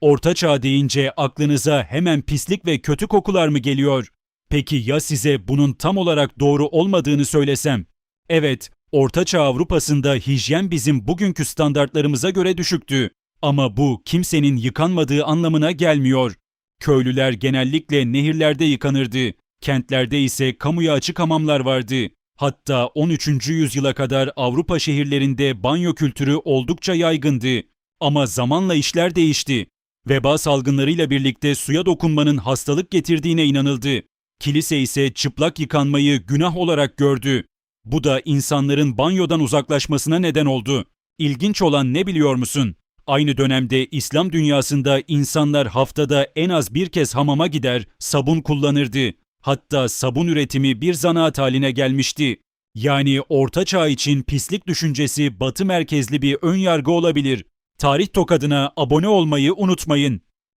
Orta çağ deyince aklınıza hemen pislik ve kötü kokular mı geliyor? Peki ya size bunun tam olarak doğru olmadığını söylesem? Evet, Orta Çağ Avrupa'sında hijyen bizim bugünkü standartlarımıza göre düşüktü. Ama bu kimsenin yıkanmadığı anlamına gelmiyor. Köylüler genellikle nehirlerde yıkanırdı. Kentlerde ise kamuya açık hamamlar vardı. Hatta 13. yüzyıla kadar Avrupa şehirlerinde banyo kültürü oldukça yaygındı. Ama zamanla işler değişti. Veba salgınlarıyla birlikte suya dokunmanın hastalık getirdiğine inanıldı. Kilise ise çıplak yıkanmayı günah olarak gördü. Bu da insanların banyodan uzaklaşmasına neden oldu. İlginç olan ne biliyor musun? Aynı dönemde İslam dünyasında insanlar haftada en az bir kez hamama gider, sabun kullanırdı. Hatta sabun üretimi bir zanaat haline gelmişti. Yani Orta Çağ için pislik düşüncesi batı merkezli bir ön yargı olabilir. Tarih Tokadına abone olmayı unutmayın.